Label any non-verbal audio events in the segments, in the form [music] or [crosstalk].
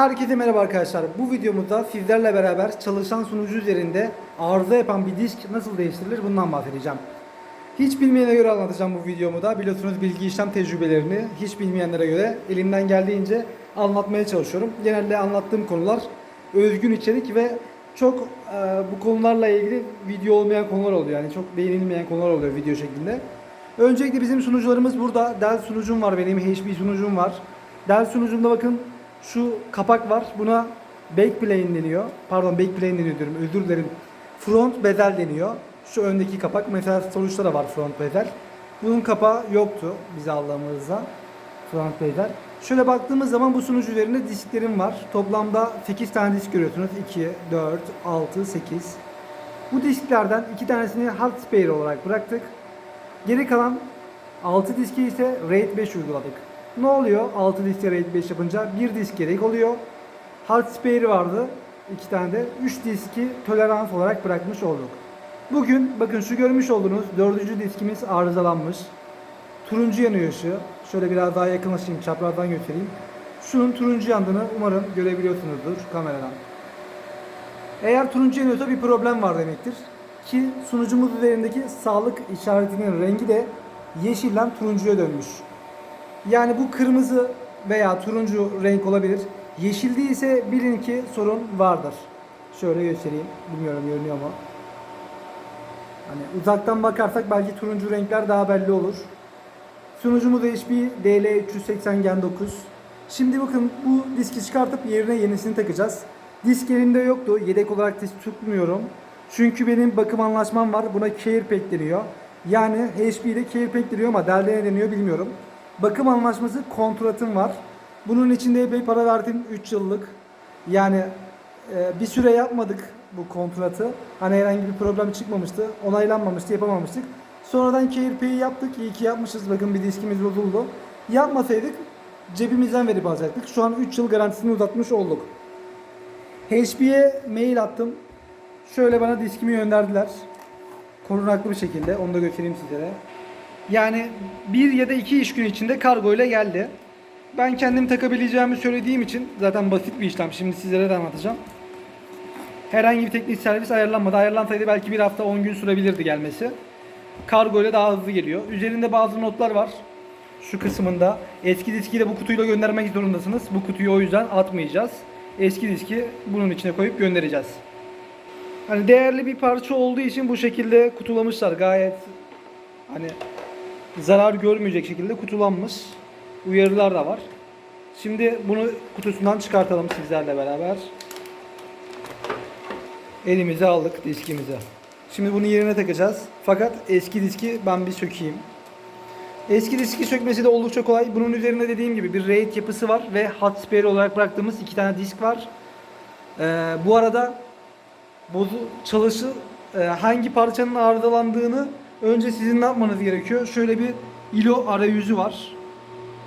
Herkese merhaba arkadaşlar. Bu videomuzda sizlerle beraber çalışan sunucu üzerinde arıza yapan bir disk nasıl değiştirilir bundan bahsedeceğim. Hiç bilmeyene göre anlatacağım bu videomu da. Biliyorsunuz bilgi işlem tecrübelerini hiç bilmeyenlere göre elimden geldiğince anlatmaya çalışıyorum. Genelde anlattığım konular özgün içerik ve çok e, bu konularla ilgili video olmayan konular oluyor. Yani çok beğenilmeyen konular oluyor video şeklinde. Öncelikle bizim sunucularımız burada. Dell sunucum var benim, HP sunucum var. Dell sunucumda bakın şu kapak var. Buna backplane deniyor. Pardon backplane deniyor diyorum. Özür dilerim. Front bezel deniyor. Şu öndeki kapak. Mesela sonuçta da var front bezel. Bunun kapağı yoktu bize aldığımızda. Front bezel. Şöyle baktığımız zaman bu sunucu üzerinde disklerim var. Toplamda 8 tane disk görüyorsunuz. 2, 4, 6, 8. Bu disklerden 2 tanesini hard spare olarak bıraktık. Geri kalan 6 diski ise RAID 5 uyguladık. Ne oluyor 6 diske RAID 5 yapınca? Bir disk gerek oluyor. Hard spare vardı. 2 tane de 3 diski tolerans olarak bırakmış olduk. Bugün bakın şu görmüş olduğunuz 4. diskimiz arızalanmış. Turuncu yanıyor ışığı. Şöyle biraz daha yakınlaşayım, çaprazdan göstereyim. Şunun turuncu yandığını umarım görebiliyorsunuzdur kameradan. Eğer turuncu yanıyorsa bir problem var demektir. Ki sunucumuz üzerindeki sağlık işaretinin rengi de yeşilden turuncuya dönmüş. Yani bu kırmızı veya turuncu renk olabilir. Yeşil değilse bilin ki sorun vardır. Şöyle göstereyim. Bilmiyorum görünüyor mu? Hani uzaktan bakarsak belki turuncu renkler daha belli olur. Sunucumuz HP DL380 Gen 9. Şimdi bakın bu diski çıkartıp yerine yenisini takacağız. Disk elimde yoktu. Yedek olarak disk tutmuyorum. Çünkü benim bakım anlaşmam var. Buna Care Pack deniyor. Yani HP'de Care Pack deniyor ama Dell'de ne deniyor bilmiyorum. Bakım anlaşması kontratım var. Bunun içinde epey para verdim 3 yıllık. Yani e, bir süre yapmadık bu kontratı. Hani herhangi bir problem çıkmamıştı. Onaylanmamıştı, yapamamıştık. Sonradan KRP'yi yaptık. İyi ki yapmışız. Bakın bir diskimiz bozuldu. Yapmasaydık cebimizden verip alacaktık. Şu an 3 yıl garantisini uzatmış olduk. HP'ye mail attım. Şöyle bana diskimi gönderdiler. Korunaklı bir şekilde. Onu da göstereyim sizlere. Yani bir ya da iki iş günü içinde kargo ile geldi. Ben kendim takabileceğimi söylediğim için zaten basit bir işlem. Şimdi sizlere de anlatacağım. Herhangi bir teknik servis ayarlanmadı. Ayarlansaydı belki bir hafta 10 gün sürebilirdi gelmesi. Kargo ile daha hızlı geliyor. Üzerinde bazı notlar var. Şu kısmında. Eski diski de bu kutuyla göndermek zorundasınız. Bu kutuyu o yüzden atmayacağız. Eski diski bunun içine koyup göndereceğiz. Hani değerli bir parça olduğu için bu şekilde kutulamışlar. Gayet hani zarar görmeyecek şekilde kutulanmış. Uyarılar da var. Şimdi bunu kutusundan çıkartalım sizlerle beraber. Elimize aldık diskimizi. Şimdi bunu yerine takacağız. Fakat eski diski ben bir sökeyim. Eski diski sökmesi de oldukça kolay. Bunun üzerinde dediğim gibi bir RAID yapısı var ve hot spare olarak bıraktığımız iki tane disk var. Ee, bu arada bozu çalışı e, hangi parçanın arızalandığını önce sizin ne yapmanız gerekiyor? Şöyle bir ILO arayüzü var.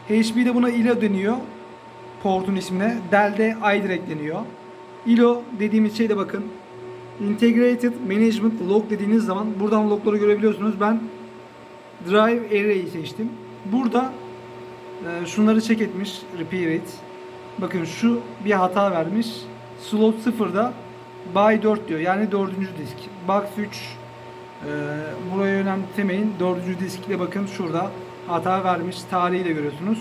HP'de buna ILO deniyor. Portun ismine. Dell'de iDirect deniyor. ILO dediğimiz şey de bakın. Integrated Management Log dediğiniz zaman buradan logları görebiliyorsunuz. Ben Drive Array'i seçtim. Burada e, şunları check etmiş. Repair it. Bakın şu bir hata vermiş. Slot 0'da by 4 diyor. Yani dördüncü disk. Box 3 e, burayı önemsemeyin. Dördüncü diskle bakın şurada hata vermiş. Tarihi de görüyorsunuz.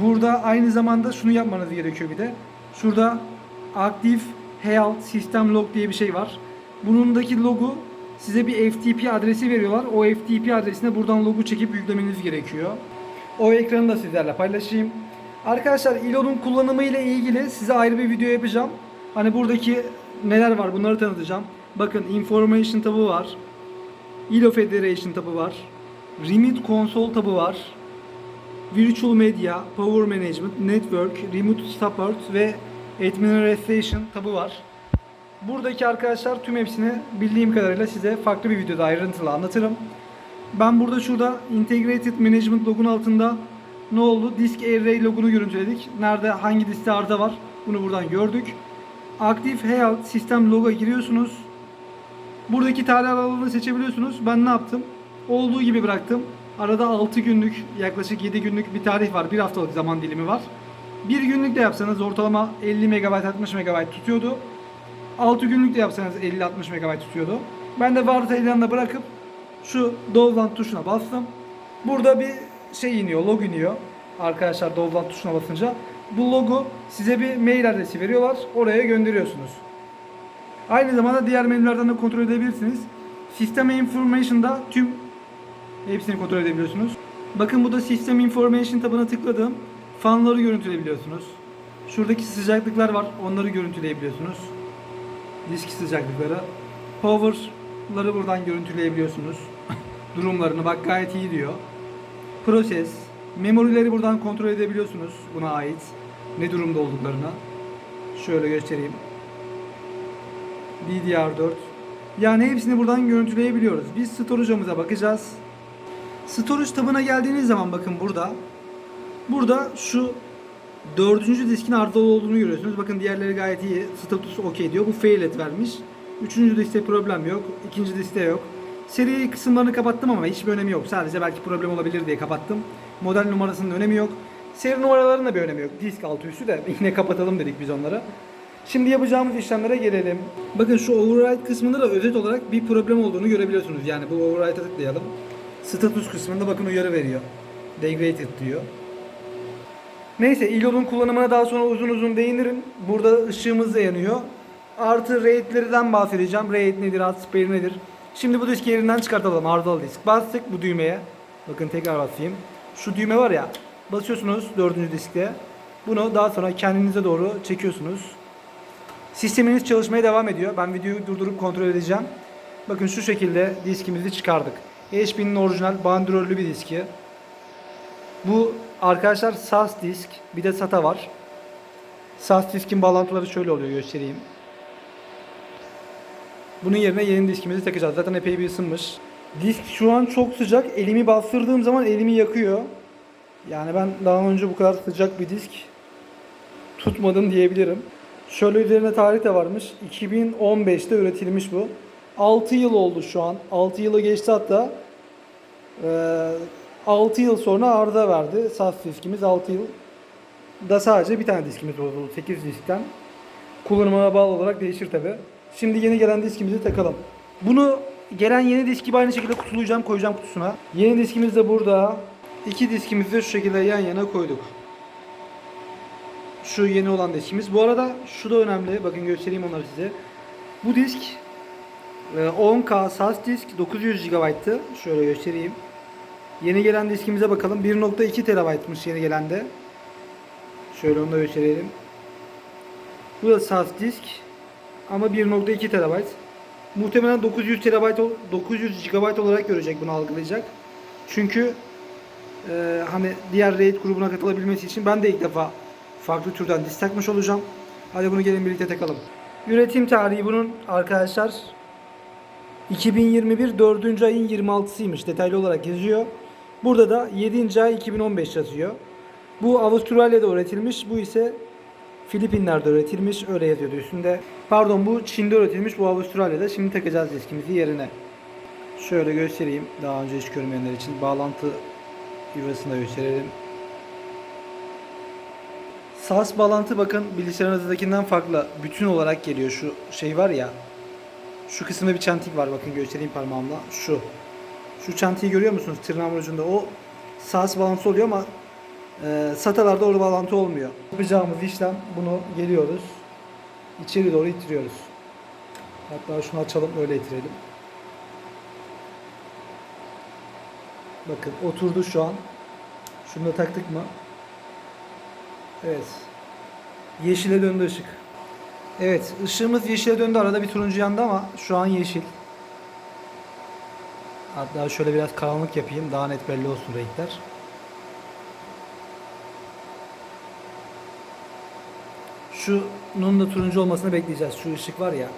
Burada aynı zamanda şunu yapmanız gerekiyor bir de. Şurada Active Health System Log diye bir şey var. Bunundaki logu size bir FTP adresi veriyorlar. O FTP adresine buradan logu çekip yüklemeniz gerekiyor. O ekranı da sizlerle paylaşayım. Arkadaşlar ILO'nun kullanımı ile ilgili size ayrı bir video yapacağım. Hani buradaki neler var bunları tanıtacağım. Bakın Information tabı var. ILO Federation tabı var. Remote Console tabı var. Virtual Media, Power Management, Network, Remote Support ve Administration tabı var. Buradaki arkadaşlar tüm hepsini bildiğim kadarıyla size farklı bir videoda ayrıntılı anlatırım. Ben burada şurada Integrated Management logun altında ne oldu? Disk Array logunu görüntüledik. Nerede hangi diskte arıza var? Bunu buradan gördük. Active Health System loga giriyorsunuz. Buradaki tarih aralığını seçebiliyorsunuz. Ben ne yaptım? Olduğu gibi bıraktım. Arada 6 günlük, yaklaşık 7 günlük bir tarih var. Bir haftalık zaman dilimi var. Bir günlük de yapsanız ortalama 50 MB 60 MB tutuyordu. 6 günlük de yapsanız 50-60 MB tutuyordu. Ben de varsayılanla bırakıp şu download tuşuna bastım. Burada bir şey iniyor, log iniyor. Arkadaşlar download tuşuna basınca. Bu logu size bir mail adresi veriyorlar. Oraya gönderiyorsunuz. Aynı zamanda diğer menülerden de kontrol edebilirsiniz. System Information'da tüm hepsini kontrol edebiliyorsunuz. Bakın bu da System Information tabına tıkladım. Fanları görüntüleyebiliyorsunuz. Şuradaki sıcaklıklar var. Onları görüntüleyebiliyorsunuz. Disk sıcaklıkları. Power'ları buradan görüntüleyebiliyorsunuz. [laughs] Durumlarını bak gayet iyi diyor. Proses. Memorileri buradan kontrol edebiliyorsunuz buna ait. Ne durumda olduklarını. Şöyle göstereyim. DDR4. Yani hepsini buradan görüntüleyebiliyoruz. Biz storage'ımıza bakacağız. Storage tabına geldiğiniz zaman bakın burada. Burada şu dördüncü diskin arızalı olduğunu görüyorsunuz. Bakın diğerleri gayet iyi. Status okey diyor. Bu failet vermiş. Üçüncü diskte problem yok. İkinci diskte yok. Seri kısımlarını kapattım ama hiçbir önemi yok. Sadece belki problem olabilir diye kapattım. Model numarasının önemi yok. Seri numaralarının da bir önemi yok. Disk altı üstü de [laughs] yine kapatalım dedik biz onları. Şimdi yapacağımız işlemlere gelelim. Bakın şu override kısmında da özet olarak bir problem olduğunu görebiliyorsunuz. Yani bu override'a tıklayalım. Status kısmında bakın uyarı veriyor. Degraded diyor. Neyse İLO'nun kullanımına daha sonra uzun uzun değinirim. Burada ışığımız da yanıyor. Artı RAID'lerden bahsedeceğim. RAID nedir, Hotspare nedir? Şimdi bu diski yerinden çıkartalım. Arızalı disk. Bastık bu düğmeye. Bakın tekrar basayım. Şu düğme var ya. Basıyorsunuz dördüncü diskte. Bunu daha sonra kendinize doğru çekiyorsunuz. Sisteminiz çalışmaya devam ediyor. Ben videoyu durdurup kontrol edeceğim. Bakın şu şekilde diskimizi çıkardık. HP'nin orijinal bandrollü bir diski. Bu arkadaşlar SAS disk. Bir de SATA var. SAS diskin bağlantıları şöyle oluyor göstereyim. Bunun yerine yeni diskimizi takacağız. Zaten epey bir ısınmış. Disk şu an çok sıcak. Elimi bastırdığım zaman elimi yakıyor. Yani ben daha önce bu kadar sıcak bir disk tutmadım diyebilirim. Şöyle üzerine tarih de varmış. 2015'te üretilmiş bu. 6 yıl oldu şu an. 6 yılı geçti hatta. Ee, 6 yıl sonra arıza verdi. SAS diskimiz 6 yıl da sadece bir tane diskimiz bozuldu. 8 diskten. Kullanımına bağlı olarak değişir tabi. Şimdi yeni gelen diskimizi takalım. Bunu gelen yeni diski aynı şekilde kutulayacağım koyacağım kutusuna. Yeni diskimiz de burada. İki diskimizi de şu şekilde yan yana koyduk. Şu yeni olan diskimiz. Bu arada şu da önemli. Bakın göstereyim onları size. Bu disk e, 10K SAS disk 900 GB'tı. Şöyle göstereyim. Yeni gelen diskimize bakalım. 1.2 TB'mış yeni gelende. Şöyle onu da gösterelim. Bu da SAS disk ama 1.2 TB. Muhtemelen 900 TB ol- 900 GB olarak görecek bunu algılayacak. Çünkü e, hani diğer RAID grubuna katılabilmesi için ben de ilk defa farklı türden disk takmış olacağım. Hadi bunu gelin birlikte takalım. Üretim tarihi bunun arkadaşlar 2021 4. ayın 26'sıymış detaylı olarak yazıyor. Burada da 7. ay 2015 yazıyor. Bu Avustralya'da üretilmiş. Bu ise Filipinler'de üretilmiş. Öyle yazıyordu üstünde. Pardon bu Çin'de üretilmiş. Bu Avustralya'da. Şimdi takacağız diskimizi yerine. Şöyle göstereyim. Daha önce hiç görmeyenler için. Bağlantı yuvasını da gösterelim. SAS bağlantı bakın bilgisayarınızdakinden farklı. Bütün olarak geliyor. Şu şey var ya. Şu kısımda bir çentik var. Bakın göstereyim parmağımla. Şu. Şu çentiği görüyor musunuz? Tırnağımın ucunda. O SAS bağlantısı oluyor ama e, SATA'larda orada bağlantı olmuyor. Yapacağımız işlem bunu geliyoruz. İçeri doğru itiriyoruz. Hatta şunu açalım öyle itirelim. Bakın oturdu şu an. Şunu da taktık mı? Evet. Yeşile döndü ışık. Evet, ışığımız yeşile döndü. Arada bir turuncu yandı ama şu an yeşil. Hatta şöyle biraz karanlık yapayım. Daha net belli olsun renkler. Şunun da turuncu olmasını bekleyeceğiz. Şu ışık var ya.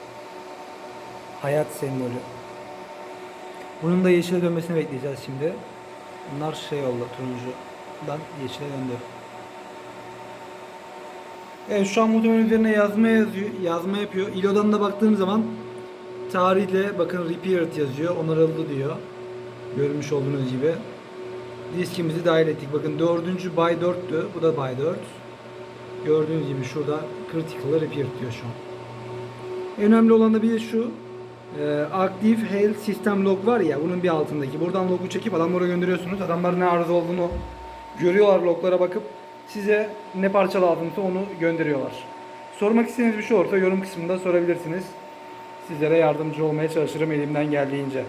Hayat sembolü. Bunun da yeşile dönmesini bekleyeceğiz şimdi. Bunlar şey oldu turuncudan yeşile döndü. Evet şu an muhtemelen üzerine yazma yazıyor, yazma yapıyor. İLO'dan da baktığım zaman tarihle bakın repaired yazıyor. Onarıldı diyor. Görmüş olduğunuz gibi. Diskimizi dahil ettik. Bakın dördüncü by 4'tü. Bu da by 4. Gördüğünüz gibi şurada critical repair diyor şu an. En önemli olan da bir şu. E, Active Health System Log var ya bunun bir altındaki. Buradan logu çekip adamlara gönderiyorsunuz. Adamlar ne arıza olduğunu görüyorlar loglara bakıp size ne parça lazımsa onu gönderiyorlar. Sormak istediğiniz bir şey olursa yorum kısmında sorabilirsiniz. Sizlere yardımcı olmaya çalışırım elimden geldiğince.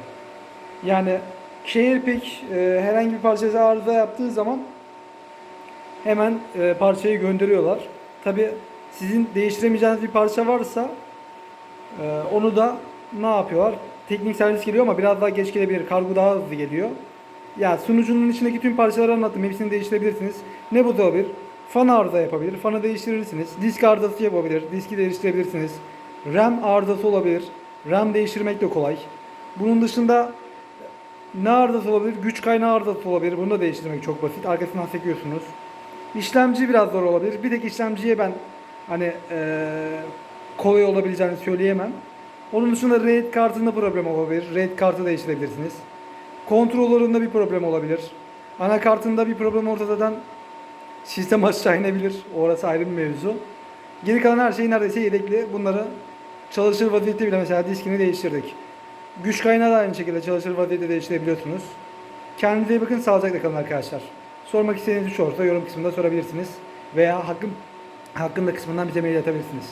Yani şehir e, herhangi bir parçası arıza yaptığı zaman hemen e, parçayı gönderiyorlar. Tabi sizin değiştiremeyeceğiniz bir parça varsa e, onu da ne yapıyorlar? Teknik servis geliyor ama biraz daha geç gelebilir. Kargo daha hızlı geliyor. Ya sunucunun içindeki tüm parçaları anlattım. Hepsini değiştirebilirsiniz. Ne bu da olabilir? Fan arıza yapabilir. Fanı değiştirirsiniz. Disk arızası yapabilir. Diski değiştirebilirsiniz. RAM arızası olabilir. RAM değiştirmek de kolay. Bunun dışında ne arızası olabilir? Güç kaynağı arızası olabilir. Bunu da değiştirmek çok basit. Arkasından sekiyorsunuz. İşlemci biraz zor olabilir. Bir tek işlemciye ben hani eee, kolay olabileceğini söyleyemem. Onun dışında RAID kartında problem olabilir. RAID kartı değiştirebilirsiniz. Kontrolöründe bir problem olabilir. Anakartında bir problem ortadan sistem aşağı inebilir. Orası ayrı bir mevzu. Geri kalan her şey neredeyse yedekli. Bunları çalışır vaziyette bile mesela diskini değiştirdik. Güç kaynağı da aynı şekilde çalışır vaziyette değiştirebiliyorsunuz. Kendinize bakın. Sağlıcakla kalın arkadaşlar. Sormak istediğiniz bir şey olursa yorum kısmında sorabilirsiniz. Veya hakkım, hakkında kısmından bize mail atabilirsiniz.